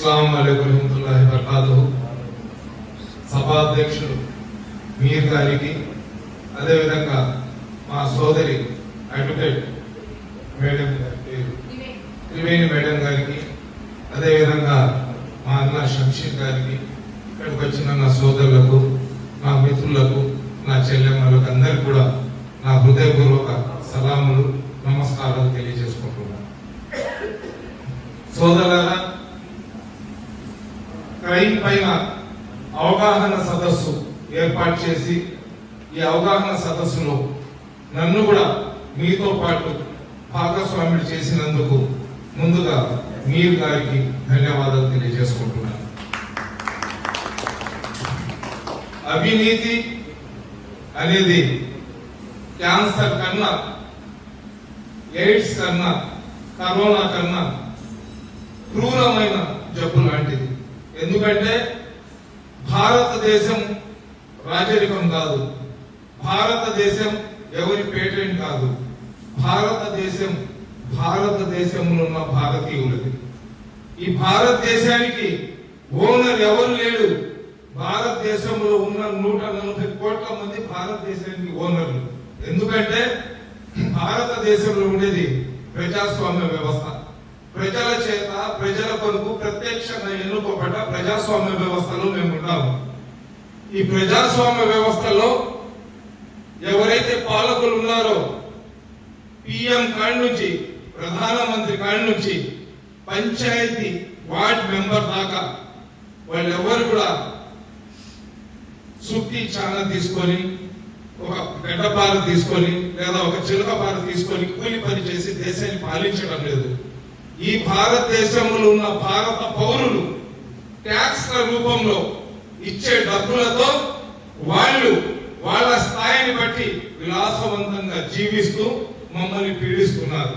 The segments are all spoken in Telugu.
అస్సలం వరహతుల్లాహి రహమతుల్లాహి వబర్కాతు సభాధ్యక్షుడు మీర్ గారికి అదేవిధంగా మా సోదరి అడ్వకేట్ మేడం గారి పేరు త్రివేణి మేడం గారికి అదేవిధంగా మా అన్న షంషీర్ గారికి ఇక్కడికి వచ్చిన నా సోదరులకు నా మిత్రులకు నా చెల్లెమ్మలకు అందరికి కూడా నా హృదయపూర్వక సలాములు నమస్కారాలు తెలియజేసుకుంటున్నాను. సోదరులారా క్రైమ్ పైన అవగాహన సదస్సు ఏర్పాటు చేసి ఈ అవగాహన సదస్సులో నన్ను కూడా మీతో పాటు భాగస్వాములు చేసినందుకు ముందుగా మీరు గారికి ధన్యవాదాలు తెలియజేసుకుంటున్నాను. అవినీతి అనేది క్యాన్సర్ కన్నా ఎయిడ్స్ కన్నా కరోనా కన్నా క్రూరమైన జబ్బు లాంటిది. ఎందుకంటే భారతదేశం రాజరికం కాదు. భారతదేశం ఎవరి పేటెంట్ కాదు. భారతదేశం భారతదేశంలో ఉన్న భారతీయులది. ఈ భారతదేశానికి ఓనర్ ఎవరు లేడు? భారతదేశంలో ఉన్న నూట నలభై కోట్ల మంది భారతదేశానికి ఓనర్లు. ఎందుకంటే భారతదేశంలో ఉండేది ప్రజాస్వామ్య వ్యవస్థ. ప్రజల చేత ప్రజల కొరకు ప్రత్యక్షంగా ఎన్నుకోబడ్డ ప్రజాస్వామ్య వ్యవస్థలో మేము ఉన్నాము. ఈ ప్రజాస్వామ్య వ్యవస్థలో ఎవరైతే పాలకులు ఉన్నారో పిఎం కాడి నుంచి ప్రధానమంత్రి కాడి నుంచి పంచాయతీ వార్డ్ మెంబర్ దాకా వాళ్ళెవరు కూడా సుట్టి చాలా తీసుకొని ఒక గడ్డపార తీసుకొని లేదా ఒక చిలుక పార తీసుకొని కూలి పని చేసి దేశాన్ని పాలించడం లేదు. ఈ భారతదేశంలో ఉన్న భారత పౌరులు ట్యాక్స్ రూపంలో ఇచ్చే డబ్బులతో వాళ్ళు వాళ్ళ స్థాయిని బట్టి విలాసవంతంగా జీవిస్తూ మమ్మల్ని పీడిస్తున్నారు.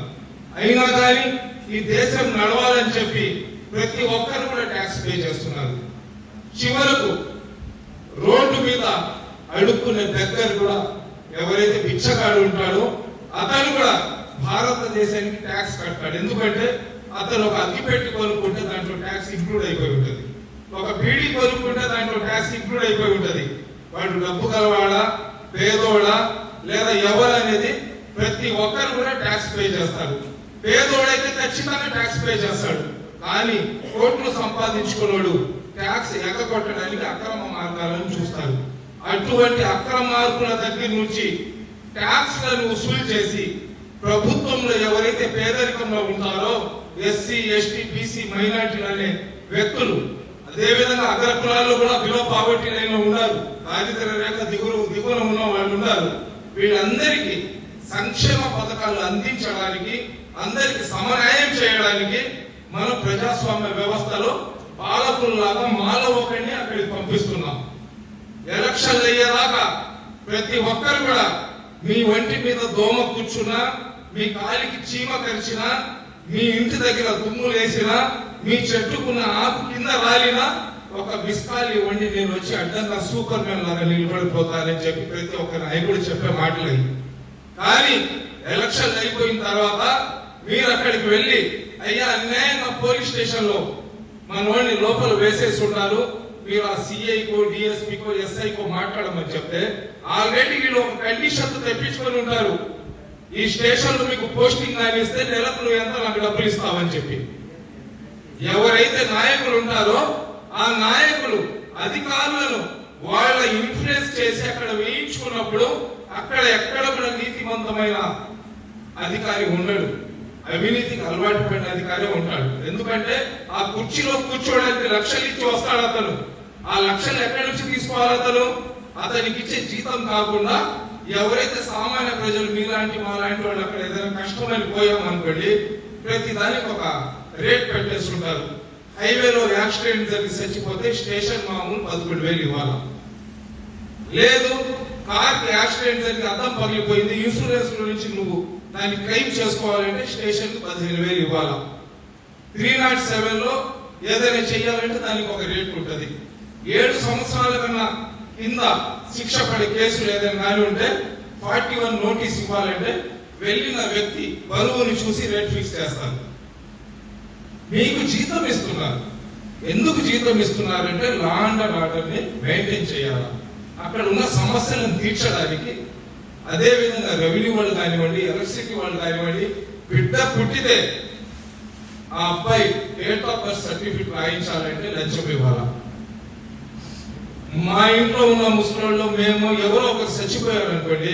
అయినా కానీ ఈ దేశం నడవాలని చెప్పి ప్రతి ఒక్కరు కూడా ట్యాక్స్ పే చేస్తున్నారు. చివరకు రోడ్డు మీద అడుక్కునే దగ్గర కూడా ఎవరైతే బిచ్చగాడు ఉంటాడో అతను కూడా భారతదేశానికి ట్యాక్స్ కట్టాడు. ఎందుకంటే అతను ఒక అగ్గిపెట్టి కొనుక్కుంటే దాంట్లో ట్యాక్స్ ఇంక్లూడ్ అయిపోయి ఉంటుంది. ఒక బీడీ కొనుక్కుంటే దాంట్లో ట్యాక్స్ ఇంక్లూడ్ అయిపోయి ఉంటుంది. వాడు డబ్బు గలవాడా పేదోడా లేదా ఎవరు అనేది ప్రతి ఒక్కరు కూడా ట్యాక్స్ పే చేస్తారు పేదోడైతే ఖచ్చితంగా ట్యాక్స్ పే చేస్తాడు. కానీ కోట్లు సంపాదించుకున్నాడు ట్యాక్స్ ఎగగొట్టడానికి అక్రమ మార్గాలను చూస్తారు అటువంటి అక్రమ మార్పుల దగ్గర నుంచి ట్యాక్స్లను వసూలు చేసి ప్రభుత్వంలో ఎవరైతే పేదరికంలో ఉంటారో ఎస్సీ ఎస్టీ బీసీ మైనార్టీలు అనే వ్యక్తులు అదేవిధంగా అగ్ర కులాల్లో కూడా బిలో పావర్టీ లైన్లో ఉన్నారు. దారిద్ర రేఖ దిగులు దిగువన ఉన్న వాళ్ళు ఉన్నారు. వీళ్ళందరికీ సంక్షేమ పథకాలు అందించడానికి అందరికి సమన్యాయం చేయడానికి మనం ప్రజాస్వామ్య వ్యవస్థలో పాలకుల్లాగా మాలో ఒకరిని అక్కడికి పంపిస్తున్నాం. ఎలక్షన్లు అయ్యేదాకా ప్రతి ఒక్కరు కూడా మీ వంటి మీద దోమ కూర్చున్నా మీ కాలికి చీమ కరిచినా మీ ఇంటి దగ్గర దుమ్ములు వేసినా మీ చెట్టుకున్న ఆకు కింద రాలినా ఒక బిస్కాలి వండి నేను వచ్చి అడ్డంగా సూపర్ మ్యాన్ లాగా నిలబడిపోతానని చెప్పి ప్రతి ఒక్క నాయకుడు చెప్పే మాటలు కానీ ఎలక్షన్ అయిపోయిన తర్వాత మీరు అక్కడికి వెళ్ళి అయ్యా అన్యాయంగా పోలీస్ స్టేషన్లో మనోడిని లోపల వేసేసి ఉన్నారు. మీరు ఆ సిఐకో డిఎస్పీకో ఎస్ఐకో మాట్లాడమని చెప్తే ఆల్రెడీ వీళ్ళు ఒక కండిషన్ తెప్పించుకొని ఉంటారు. ఈ స్టేషన్లో మీకు పోస్టింగ్ కానీ ఇస్తే నెలకు నువ్వు ఎంత నాకు డబ్బులు ఇస్తావని చెప్పి. ఎవరైతే నాయకులు ఉంటారో ఆ నాయకులు అధికారులను వాళ్ళ ఇన్ఫ్లుయెన్స్ చేసి అక్కడ వేయించుకున్నప్పుడు అక్కడ ఎక్కడ కూడా నీతివంతమైన అధికారి ఉండడు. అవినీతికి అలవాటు పడిన అధికారి ఉంటాడు. ఎందుకంటే ఆ కుర్చీలో కూర్చోడానికి లక్షలు ఇచ్చి వస్తాడు అతను. ఆ లక్షలు ఎక్కడి నుంచి తీసుకోవాలి అతను? అతనికి ఇచ్చే జీతం కాకుండా ఎవరైతే సామాన్య ప్రజలు మీలాంటి మాలాంటి వాళ్ళు అక్కడ ఏదైనా కష్టమని పోయాం అనుకోండి ప్రతి దానికి ఒక రేట్ పెట్టేస్తుంటారు. హైవేలో యాక్సిడెంట్ జరిగి చచ్చిపోతే స్టేషన్ మామూలు పదకొండు వేలు ఇవ్వాలి? లేదు కార్ యాక్సిడెంట్ జరిగి అద్దం పగిలిపోయింది ఇన్సూరెన్స్ నుంచి నువ్వు దాన్ని క్లెయిమ్ చేసుకోవాలంటే స్టేషన్ పదిహేను వేలు ఇవ్వాలా? త్రీ నాట్ సెవెన్లో ఏదైనా చెయ్యాలంటే దానికి ఒక రేట్ ఉంటుంది. ఏడు సంవత్సరాల కన్నా కింద శిక్ష పడే కేసులు ఏదైనా ఉంటే ఫార్టీ వన్ నోటీస్ ఇవ్వాలంటే వెళ్ళిన వ్యక్తి బరువుని చూసి రేట్ ఫిక్స్ చేస్తారు. మీకు జీతం ఇస్తున్నారు. ఎందుకు జీతం ఇస్తున్నారంటే లా అండ్ ఆర్డర్ని మెయింటైన్ చేయాలి. అక్కడ ఉన్న సమస్యలను తీర్చడానికి అదేవిధంగా రెవెన్యూ వాళ్ళు కానివ్వండి ఎలక్ట్రిసిటీ వాళ్ళు కానివ్వండి బిడ్డ పుట్టితే ఆ అబ్బాయి డేట్ ఆఫ్ బర్త్ సర్టిఫికెట్ రాయించాలంటే లంచం ఇవ్వాలా. మా ఇంట్లో ఉన్న ముసలోళ్ళు మేము ఎవరో ఒకరు చచ్చిపోయారు అనుకోండి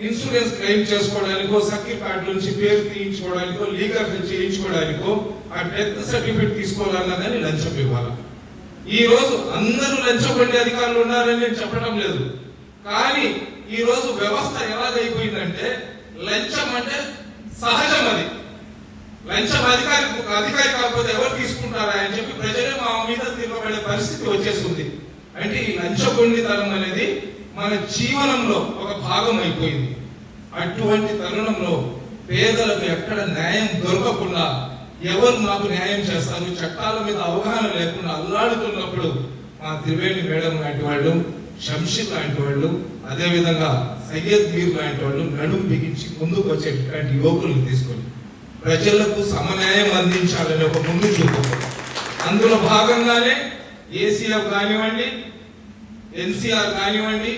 ఇన్సూరెన్స్ క్లెయిమ్ చేసుకోవడానికో సర్టిఫికేట్ నుంచి పేరు తీయించుకోవడానికో లీగల్ చేయించుకోవడానికో ఆ డెత్ సర్టిఫికేట్ తీసుకోవాలన్నా కానీ లంచం ఇవ్వాలి. ఈ రోజు అందరూ లంచం అధికారులు ఉన్నారని నేను చెప్పడం లేదు. కానీ ఈ రోజు వ్యవస్థ ఎలాగైపోయిందంటే లంచం అంటే సహజం అది. లంచం అధికారి అధికారి కాకపోతే ఎవరు తీసుకుంటారా అని చెప్పి ప్రజలే మా మీద తిరగబడే పరిస్థితి వచ్చేస్తుంది అంటే ఈ లంచగొండితనం అనేది మన జీవనంలో ఒక భాగం అయిపోయింది అటువంటి తరుణంలో పేదలకు ఎక్కడ న్యాయం దొరకకుండా ఎవరు మాకు న్యాయం చేస్తారు? చట్టాల మీద అవగాహన లేకుండా అల్లాడుతున్నప్పుడు మా త్రివేణి మేడం లాంటి వాళ్ళు శంషీర్ లాంటి వాళ్ళు అదేవిధంగా సయ్యద్ మీర్ లాంటి వాళ్ళు నడుము బిగించి ముందుకు వచ్చేటువంటి యువకులను తీసుకొని ప్రజలకు సమన్యాయం అందించాలని ఒక ముందు చూపు అందులో భాగంగానే ఏసీఎఫ్ కానివ్వండి ఎన్సీఆర్ కానివ్వండి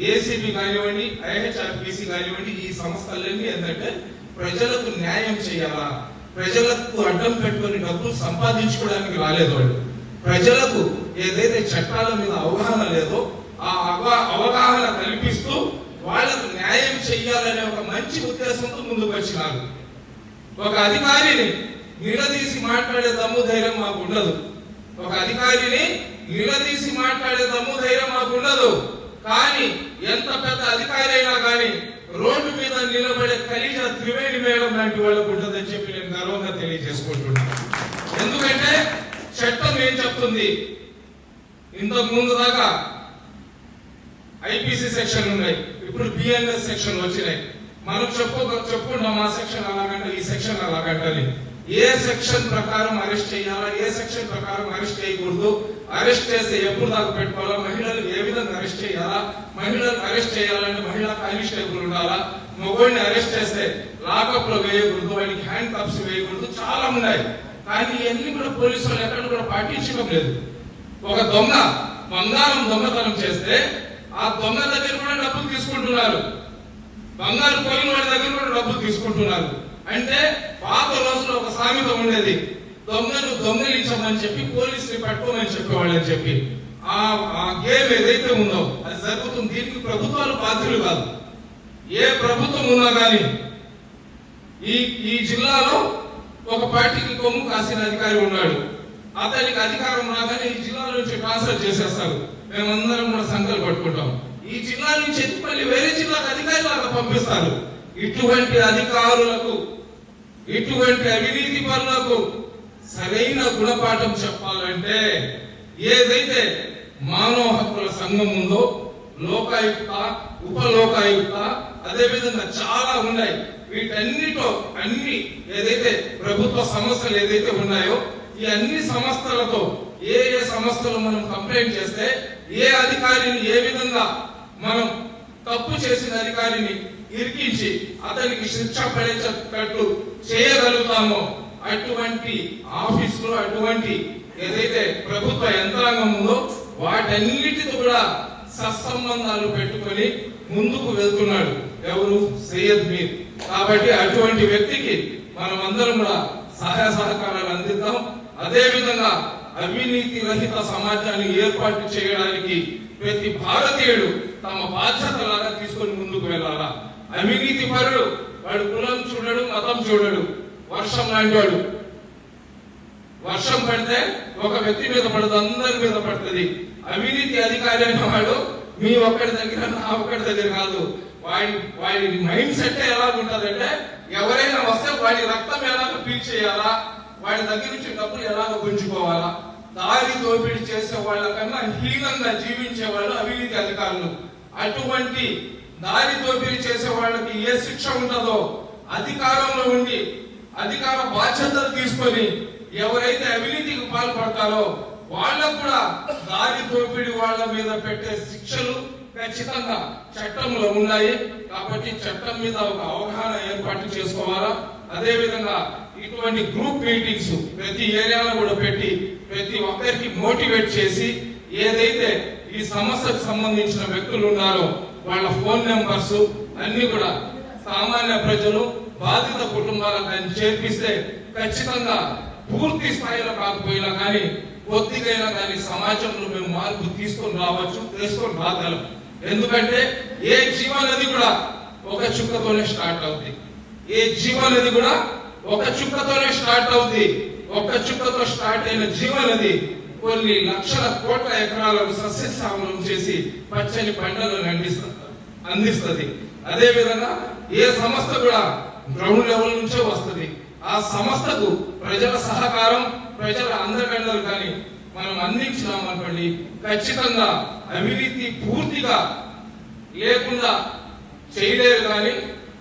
ఏసీబీ కానివ్వండి ఐహెచ్ఆర్పిసి కానివ్వండి ఈ సంస్థలన్నీ ఏంటంటే ప్రజలకు న్యాయం చేయాలా? ప్రజలకు అడ్డం పెట్టుకుని డబ్బులు సంపాదించుకోవడానికి రాలేదు వాళ్ళు ప్రజలకు ఏదైతే చట్టాల మీద అవగాహన లేదో ఆ అవగా అవగాహన కల్పిస్తూ వాళ్ళకు న్యాయం చేయాలనే ఒక మంచి ఉద్దేశంతో ముందుకు వచ్చినారు. ఒక అధికారిని నిలదీసి మాట్లాడే దమ్ము ధైర్యం మాకు ఉండదు. ఒక అధికారిని నిలదీసి మాట్లాడే దమ్ము ధైర్యం మాకు ఉండదు. కానీ ఎంత పెద్ద అధికారి అయినా కానీ రోడ్డు మీద నిలబడే కలిజ త్రివేణి మేడం లాంటి వాళ్ళకు ఉంటుందని చెప్పి నేను గర్వంగా తెలియజేసుకుంటున్నాను. ఎందుకంటే చట్టం ఏం చెప్తుంది? ఇంతకు ముందు దాకా ఐపీసీ సెక్షన్ ఉన్నాయి. ఇప్పుడు బిఎన్ఎస్ సెక్షన్ వచ్చినాయి. మనం చెప్పు చెప్పుకుంటాం ఆ సెక్షన్ అలాగంట ఈ సెక్షన్ అలాగంటని ఏ సెక్షన్ ప్రకారం అరెస్ట్ చేయాలా ఏ సెక్షన్ ప్రకారం అరెస్ట్ చేయకూడదు అరెస్ట్ చేస్తే ఎప్పుడు దాకా పెట్టుకోవాలా మహిళలు ఏ విధంగా అరెస్ట్ చేయాలా మహిళలను అరెస్ట్ చేయాలంటే మహిళా కానిస్టేబుల్ ఉండాలా మగోడిని అరెస్ట్ చేస్తే లాకప్లో వేయకూడదు ఆయనకి హ్యాండ్ కప్స్ వేయకూడదు చాలా ఉన్నాయి. కానీ ఇవన్నీ కూడా పోలీసు వాళ్ళు ఎక్కడ కూడా పాటించడం లేదు. ఒక దొంగ బంగారం దొంగతనం చేస్తే ఆ దొంగ దగ్గర కూడా డబ్బులు తీసుకుంటున్నారు. బంగారు పోయిన వాడి దగ్గర కూడా డబ్బులు తీసుకుంటున్నారు. అంటే పాత రోజుల్లో ఒక సామెత ఉండేది. దొంగను దొంగలించమని చెప్పి పోలీసుని పట్టుకోమని చెప్పేవాళ్ళని చెప్పి. ఆ ఆ గేమ్ ఏదైతే ఉందో అది జరుగుతుంది. దీనికి ప్రభుత్వాలు బాధ్యులు కాదు. ఏ ప్రభుత్వం ఉన్నా కానీ ఈ ఈ జిల్లాలో ఒక పార్టీకి కొమ్ము కాసిన అధికారి ఉన్నాడు. అతనికి అధికారం రాగానే ఈ జిల్లా నుంచి ట్రాన్స్ఫర్ చేసేస్తారు. మేమందరం కూడా సంఖ్యలు పట్టుకుంటాం. ఈ జిల్లా నుంచి ఎత్తుపల్లి వేరే జిల్లాకు అధికారులకు పంపిస్తారు. ఇటువంటి అధికారులకు ఇటువంటి అవినీతి పనులకు సరైన గుణపాఠం చెప్పాలంటే ఏదైతే మానవ హక్కుల సంఘం ఉందో లోకాయుక్త ఉపలోకాయుక్త అదేవిధంగా అదే విధంగా చాలా ఉన్నాయి. వీటన్నిటిలో అన్ని ఏదైతే ప్రభుత్వ సంస్థలు ఏదైతే ఉన్నాయో ఈ అన్ని సంస్థలతో ఏ ఏ సంస్థలు మనం కంప్లైంట్ చేస్తే ఏ అధికారిని ఏ విధంగా మనం తప్పు చేసిన అధికారిని ఇరికించి అతనికి శిక్ష పడేటట్టు చేయగలుగుతామో అటువంటి ఆఫీసులు అటువంటి ఏదైతే ప్రభుత్వ యంత్రాంగం ఉందో వాటన్నిటితో కూడా సత్సంబంధాలు పెట్టుకొని ముందుకు వెళ్తున్నాడు ఎవరు? సయ్యద్ మీర్. కాబట్టి అటువంటి వ్యక్తికి మనం అందరం కూడా సహాయ సహకారాలు అందిద్దాం. అదేవిధంగా అవినీతి రహిత సమాజాన్ని ఏర్పాటు చేయడానికి ప్రతి భారతీయుడు తమ బాధ్యతలాగా తీసుకొని ముందుకు వెళ్ళాలా? అవినీతి పరుడు వాడు కులం చూడడు మతం చూడడు వర్షం లాంటివాడు వర్షం పడితే ఒక వ్యక్తి మీద పడదు అందరి మీద పడుతుంది. అవినీతి అధికారి అయిన వాడు మీ ఒక్కడి దగ్గర నా ఒక్కడి దగ్గర కాదు. వాడి వాడి మైండ్ సెట్ ఎలా ఉంటదంటే ఎవరైనా వస్తే వాడి రక్తం ఎలాగ పీల్చేయాలా వాడి దగ్గర నుంచి డబ్బులు ఎలాగ గుంజుకోవాలా దారి దోపిడీ చేసే వాళ్ళకన్నా హీనంగా జీవించే వాళ్ళు అవినీతి అధికారులు. అటువంటి దారి దోపిడీ చేసే వాళ్ళకి ఏ శిక్ష ఉంటుందో అధికారంలో ఉండి అధికార బాధ్యతలు తీసుకొని ఎవరైతే అవినీతికి పాల్పడతారో వాళ్ళకు కూడా దారి దోపిడీ వాళ్ళ మీద పెట్టే శిక్షలు ఖచ్చితంగా చట్టంలో ఉన్నాయి. కాబట్టి చట్టం మీద ఒక అవగాహన ఏర్పాటు చేసుకోవాలా? అదే విధంగా ఇటువంటి గ్రూప్ మీటింగ్స్ ప్రతి ఏరియాలో కూడా పెట్టి ప్రతి ఒక్కరికి మోటివేట్ చేసి ఏదైతే ఈ సమస్యకు సంబంధించిన వ్యక్తులు ఉన్నారో వాళ్ళ ఫోన్ నెంబర్స్ అన్ని కూడా సామాన్య ప్రజలు బాధిత కుటుంబాలకు ఆయన చేర్పిస్తే ఖచ్చితంగా పూర్తి స్థాయిలో కాకపోయినా కానీ కొద్దిగైనా కానీ సమాజంలో మేము మార్పు తీసుకొని రావచ్చు తీసుకొని రాగలం. ఎందుకంటే ఏ జీవనది కూడా ఒక చుక్కతోనే స్టార్ట్ అవుతుంది ఏ జీవనది కూడా ఒక చుక్కతోనే స్టార్ట్ అవుద్ది. ఒక చుక్కతో స్టార్ట్ అయిన జీవనది కొన్ని లక్షల కోట్ల ఎకరాలకు సస్యశ్యామలం చేసి పచ్చని పంటలను అందిస్తుంది అందిస్తుంది. అదే విధంగా ఏ సంస్థ కూడా గ్రౌండ్ లెవెల్ నుంచే వస్తుంది. ఆ సంస్థకు ప్రజల సహకారం ప్రజల అందకండలు కానీ మనం అందించినాం అనుకోండి ఖచ్చితంగా అవినీతి పూర్తిగా లేకుండా చేయలేరు కానీ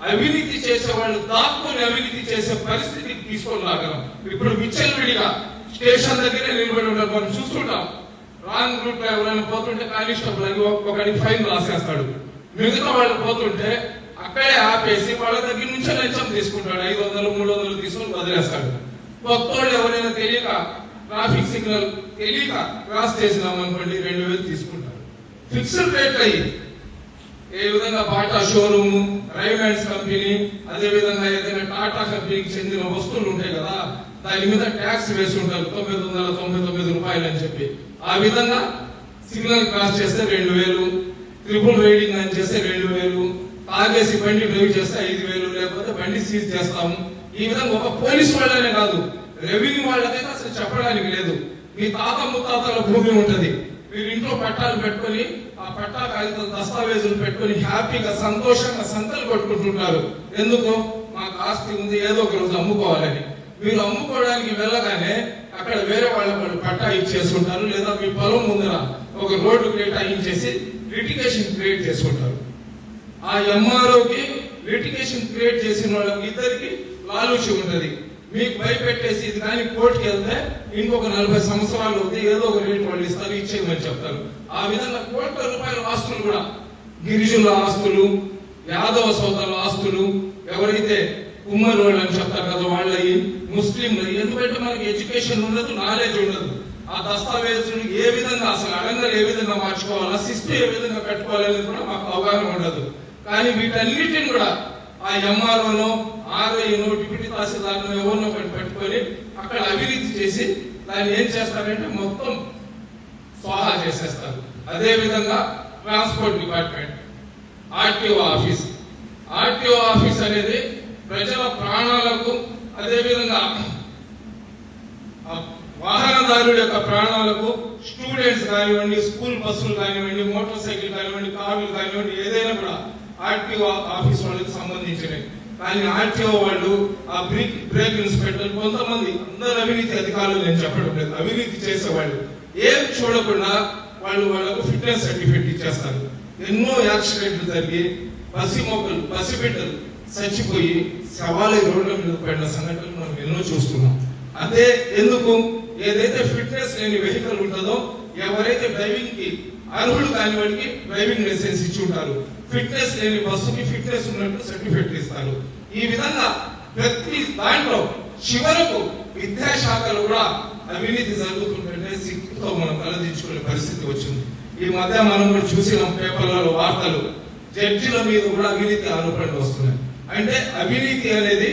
అవినీతి చేసే వాళ్ళు దాక్కుని అవినీతి చేసే పరిస్థితికి తీసుకొని రాగలం. ఇప్పుడు విచ్చలవిడిగా స్టేషన్ దగ్గరే నిలబడి ఉంటారు. మనం చూస్తుంటాం. రాంగ్ రూట్లో ఎవరైనా పోతుంటే కానిస్టేబుల్ అని ఒకటి ఫైన్ రాసేస్తాడు. మిగతా వాళ్ళు పోతుంటే అక్కడే ఆపేసి వాళ్ళ దగ్గర నుంచి లంచం తీసుకుంటాడు. ఐదు వందలు మూడు వందలు తీసుకొని వదిలేస్తాడు. కొత్త ఎవరైనా తెలియక ట్రాఫిక్ సిగ్నల్ తెలియక క్రాస్ చేసినాం అనుకోండి రెండు వేలు తీసుకుంటారు. ఫిక్స్డ్ రేట్ అయ్యి ఏ విధంగా బాటా షోరూమ్ రైమాండ్స్ కంపెనీ అదే విధంగా ఏదైనా టాటా కంపెనీకి చెందిన వస్తువులు ఉంటాయి కదా దాని మీద ట్యాక్స్ వేసి ఉంటారు. తొమ్మిది వందల తొంభై తొమ్మిది రూపాయలు అని చెప్పి. ఆ విధంగా సిగ్నల్ క్రాస్ చేస్తే రెండు వేలు ట్రిపుల్ రైడింగ్ అని చేస్తే రెండు వేలు తాగేసి బండి డ్రైవ్ చేస్తే ఐదు వేలు లేకపోతే బండి సీజ్ చేస్తాము. ఈ విధంగా ఒక పోలీస్ వాళ్ళనే కాదు రెవెన్యూ వాళ్ళకైతే అసలు చెప్పడానికి లేదు. మీ తాత ముత్తాతల భూమి ఉంటుంది. మీరు ఇంట్లో పట్టాలు పెట్టుకొని ఆ పట్టా కాగితాలు దస్తావేజులు పెట్టుకొని హ్యాపీగా సంతోషంగా సంతలు పట్టుకుంటుంటారు ఎందుకు? మాకు ఆస్తి ఉంది ఏదో ఒక రోజు అమ్ముకోవాలని. మీరు అమ్ముకోవడానికి వెళ్ళగానే అక్కడ వేరే వాళ్ళు పట్టా ఇచ్చేసుకుంటారు లేదా మీ పొలం ముందర ఒక రోడ్డు కేటాయించేసి లిటిగేషన్ క్రియేట్ చేసుకుంటారు. ఆ ఎంఆర్ఓకి లిటిగేషన్ క్రియేట్ చేసిన వాళ్ళకి ఇద్దరికి లాలూచి ఉంటుంది. మీకు భయపెట్టేసి ఇది కానీ కోర్టుకి వెళ్తే ఇంకొక నలభై సంవత్సరాలు ఉంది ఏదో ఒక రేటు వాళ్ళు ఇస్తారు ఇచ్చేయమని చెప్తారు. ఆ విధంగా కోట్ల రూపాయల ఆస్తులు కూడా గిరిజనుల ఆస్తులు యాదవ సోదరుల ఆస్తులు ఎవరైతే కుమ్మరి వాళ్ళు అని చెప్తారు కదా వాళ్ళవి ముస్లింలు ఎందుకంటే మనకి ఎడ్యుకేషన్ ఉండదు నాలెడ్జ్ ఉండదు. ఆ దస్తావేజులు ఏ విధంగా అసలు అడంగలు ఏ విధంగా మార్చుకోవాలా శిస్తు ఏ విధంగా కట్టుకోవాలనేది కూడా మాకు అవగాహన ఉండదు. కానీ వీటన్నిటిని కూడా ఆ ఎంఆర్ఓనో ఆర్ఐనో డిప్యూటీ తహసీల్దార్నో ఎవరినో పెట్టుకొని అక్కడ అభివృద్ధి చేసి దాన్ని ఏం చేస్తారంటే మొత్తం స్వాహా చేసేస్తారు. అదే విధంగా transport department RTO office. RTO office అనేది ప్రజల ప్రాణాలకు అదేవిధంగా వాహనదారుడి యొక్క ప్రాణాలకు స్టూడెంట్స్ కానివ్వండి స్కూల్ బస్సులు కానివ్వండి మోటార్ సైకిల్ కానివ్వండి కార్లు కానివ్వండి ఏదైనా కూడా ఆర్టీఓ ఆఫీస్ వాళ్ళకి సంబంధించినవి. కానీ ఆర్టీఓ వాళ్ళు ఆ బ్రేక్ బ్రేక్ ఇన్స్పెక్టర్ కొంతమంది అందరు అవినీతి అధికారులు నేను చెప్పడం లేదు. అవినీతి చేసేవాళ్ళు. ఏం చూడకుండా వాళ్ళు వాళ్ళకు ఫిట్నెస్ సర్టిఫికేట్ ఇచ్చేస్తారు. ఎన్నో యాక్సిడెంట్లు జరిగి బస్సు మొక్కలు బస్సు బిడ్డలు చచ్చిపోయి శవాలు రోడ్ల మీద పడిన సంఘటనలు మనం ఎన్నో చూస్తున్నాం. అదే ఎందుకు? ఏదైతే ఫిట్నెస్ లేని వెహికల్ ఉంటుందో ఎవరైతే డ్రైవింగ్కి అర్హులు కాని వాడికి డ్రైవింగ్ లైసెన్స్ ఇచ్చి ఉంటారు. ఫిట్నెస్ లేని బస్సుకి ఫిట్నెస్ ఉన్నట్టు సర్టిఫికెట్ ఇస్తారు. ఈ విధంగా ప్రతి దాంట్లో చివరకు విద్యాశాఖలు కూడా అవినీతి జరుగుతుంటే సిగ్గుతో మనం తలదించుకునే పరిస్థితి వచ్చింది. ఈ మధ్య మనం కూడా చూసిన పేపర్లలో వార్తలు. జడ్జిల మీద కూడా అవినీతి ఆరోపణలు వస్తున్నాయి. అంటే అవినీతి అనేది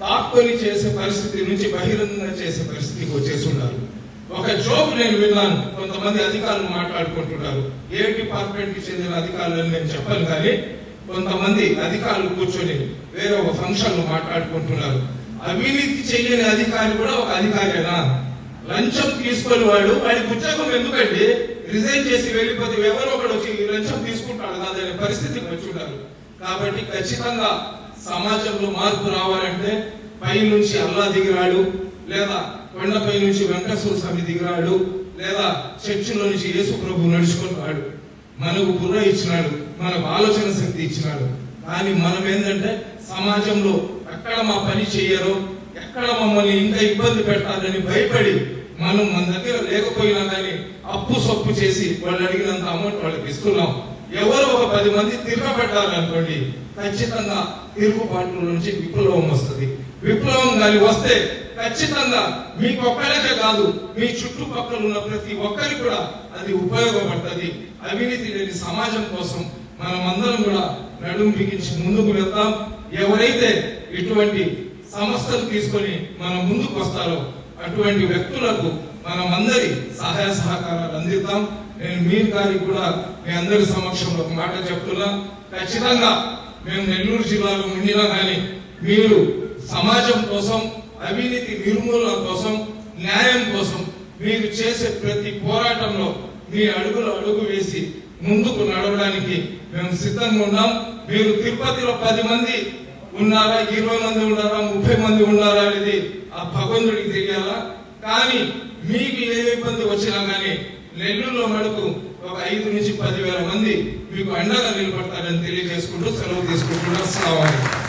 తాక్కొని చేసే పరిస్థితి నుంచి బహిరంగంగా చేసే పరిస్థితికి వచ్చేసి ఉన్నారు ఒక జోక్ నేను విన్నాను. కొంతమంది అధికారులు మాట్లాడుకుంటున్నారు. ఏ డిపార్ట్మెంట్కి చెందిన అధికారులు అని నేను చెప్పను కానీ కొంతమంది అధికారులు కూర్చొని వేరే ఒక ఫంక్షన్లో మాట్లాడుకుంటున్నారు. అవినీతి చెయ్యని అధికారి కూడా ఒక అధికారేనా లంచం తీసుకొని వాడు వాడికి ఉద్యోగం ఎందుకంటే రిజైన్ చేసి వెళ్ళిపోతే ఎవరో ఒకడు వచ్చి లంచం తీసుకుంటాడు కాదనే పరిస్థితికి వచ్చి ఉంటారు. కాబట్టి ఖచ్చితంగా సమాజంలో మార్పు రావాలంటే పై నుంచి అల్లా దిగిరాడు లేదా కొండపై నుంచి వెంకటేశ్వర స్వామి దిగిరాడు లేదా చర్చిలో నుంచి యేసు ప్రభు నడుచుకున్నాడు మనకు బుర్ర ఇచ్చినాడు మనకు ఆలోచన శక్తి ఇచ్చినాడు. కానీ మనం ఏంటంటే సమాజంలో ఎక్కడ మా పని చెయ్యరో ఎక్కడ మమ్మల్ని ఇంకా ఇబ్బంది పెడతారని భయపడి మనం మన దగ్గర లేకపోయినా కానీ అప్పు సొప్పు చేసి వాళ్ళు అడిగినంత అమౌంట్ వాళ్ళకి ఇస్తున్నాం. ఎవరు ఒక పది మంది తిరగబెట్టాలనుకోండి ఖచ్చితంగా తిరుగుబాటు నుంచి విప్లవం వస్తుంది. విప్లవం కానీ వస్తే ఖచ్చితంగా మీకు ఒక్కరికే కాదు మీ చుట్టుపక్కల ఉన్న ప్రతి ఒక్కరికి కూడా అది ఉపయోగపడుతుంది. అవినీతి లేని సమాజం కోసం మనం అందరం కూడా నడుము బిగించి ముందుకు వెళ్తాం. ఎవరైతే ఇటువంటి సంస్థలు తీసుకొని మనం ముందుకు వస్తారో అటువంటి వ్యక్తులకు మనం అందరి సహాయ సహకారాలు అందిద్దాం. నేను మీరు దానికి కూడా మీ అందరి సమక్షంలో ఒక మాట చెప్తున్నా. ఖచ్చితంగా మేము నెల్లూరు జిల్లాలో ఉండినా కానీ మీరు సమాజం కోసం అవినీతి నిర్మూలన కోసం న్యాయం కోసం మీరు చేసే ప్రతి పోరాటంలో మీ అడుగులు అడుగు వేసి ముందుకు నడవడానికి మేము సిద్ధంగా ఉన్నాం. మీరు తిరుపతిలో పది మంది ఉన్నారా ఇరవై మంది ఉన్నారా ముప్పై మంది ఉన్నారా అనేది ఆ భగవంతుడికి తెలియాలా? కానీ మీకు ఏ ఇబ్బంది వచ్చినా కానీ నెల్లూరులో మటుకు ఒక ఐదు నుంచి పదివేల మంది మీకు అండగా నిలబడతారని తెలియజేసుకుంటూ సెలవు తీసుకుంటున్నారు. అస్సలాము